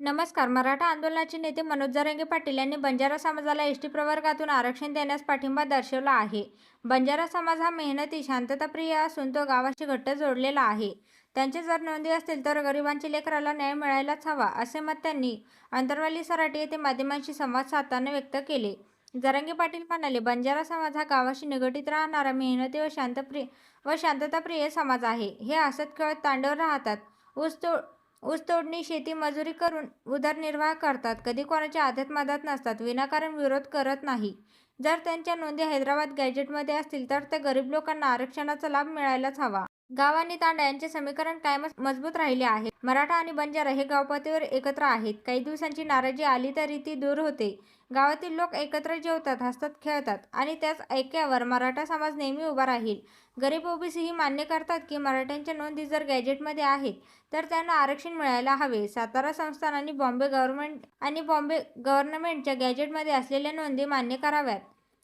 नमस्कार. मराठा आंदोलनाचे नेते मनोज जरंगे पाटील यांनी बंजारा समाजाला एस टी प्रवर्गातून आरक्षण देण्यास पाठिंबा दर्शवला आहे. बंजारा समाज हा मेहनती शांतताप्रिय असून तो गावाशी घट्ट जोडलेला आहे. त्यांचे जर नोंदी असतील तर गरिबांच्या लेकराला न्याय मिळायलाच हवा असे मत त्यांनी अंतरवाली सराटी येथे माध्यमांशी संवाद साधताना व्यक्त केले. जरंगे पाटील म्हणाले बंजारा समाज हा गावाशी निगडीत राहणारा मेहनती व शांतप्रिय व शांतताप्रिय समाज आहे. हे हसत खेळत तांडव राहतात. ऊस तो ऊस तोडणी शेती मजुरी करून उदरनिर्वाह करतात. कधी कोणाच्या आध्यात मधात नसतात. विनाकारण विरोध करत नाही. जर त्यांच्या नोंदी हैदराबाद गॅजेटमध्ये असतील तर त्या गरीब लोकांना आरक्षणाचा लाभ मिळायलाच हवा. गाव आणि तांडा यांचे समीकरण कायमच मजबूत राहिले आहे. मराठा आणि बंजारा हे गावपातळीवर एकत्र आहेत. काही दिवसांची नाराजी आली तरी ती दूर होते. गावातील लोक एकत्र जेवतात हसतात खेळतात आणि त्याच ऐक्यावर मराठा समाज नेहमी उभा राहील. गरीब ओबीसी ही मान्य करतात की मराठ्यांच्या नोंदी जर गॅजेटमध्ये आहेत तर त्यांना आरक्षण मिळायला हवे. सातारा संस्थान आणि बॉम्बे गव्हर्नमेंट आणि बॉम्बे गव्हर्नमेंटच्या गॅजेटमध्ये असलेल्या नोंदी मान्य कराव्यात.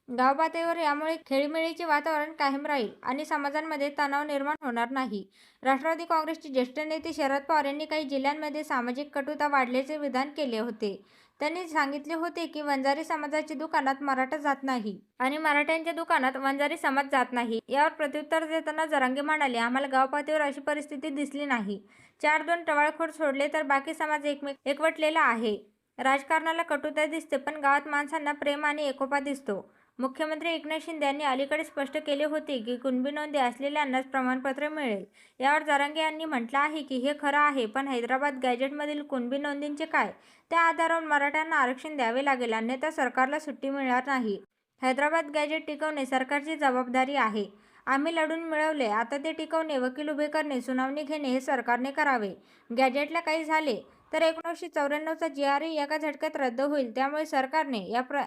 गावपातळीवर यामुळे खेळीमेळीचे वातावरण कायम राहील आणि समाजांमध्ये तणाव निर्माण होणार नाही. राष्ट्रवादी काँग्रेसचे ज्येष्ठ नेते शरद पवार यांनी काही जिल्ह्यांमध्ये सामाजिक कटुता वाढल्याचे विधान केले होते. त्यांनी सांगितले होते की वंजारी समाजाच्या दुकानात मराठा जात नाही आणि मराठ्यांच्या दुकानात वंजारी समाज जात नाही. यावर प्रत्युत्तर देताना जरांगे म्हणाले आम्हाला गावपातळीवर अशी परिस्थिती दिसली नाही. चार दोन टवाळखोर सोडले तर बाकी समाज एकमेक एकवटलेला आहे. राजकारणाला कटुता दिसते पण गावात माणसांना प्रेम आणि एकोपा दिसतो. मुख्यमंत्री एकनाथ शिंदे यांनी अलीकडे स्पष्ट केले होते की कुणबी नोंदी असलेल्यांनाच प्रमाणपत्र मिळेल. यावर जरांगे यांनी म्हटलं आहे की हे खरं आहे पण हैदराबाद गॅजेटमधील कुणबी नोंदींचे काय? त्या आधारावर मराठ्यांना आरक्षण द्यावे लागेल अन्यथा सरकारला सुट्टी मिळणार नाही. हैदराबाद गॅजेट टिकवणे सरकारची जबाबदारी आहे. आम्ही लढून मिळवले आता ते टिकवणे वकील उभे करणे सुनावणी घेणे हे सरकारने करावे. गॅजेटला काही झाले तर एकोणीसशे चौऱ्याण्णवचा जी आर एका झटक्यात रद्द होईल त्यामुळे सरकारने या प्र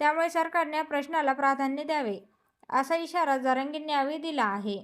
त्यामुळे सरकारने या प्रश्नाला प्राधान्य द्यावे असा इशारा जरांगेंनी यावेळी दिला आहे.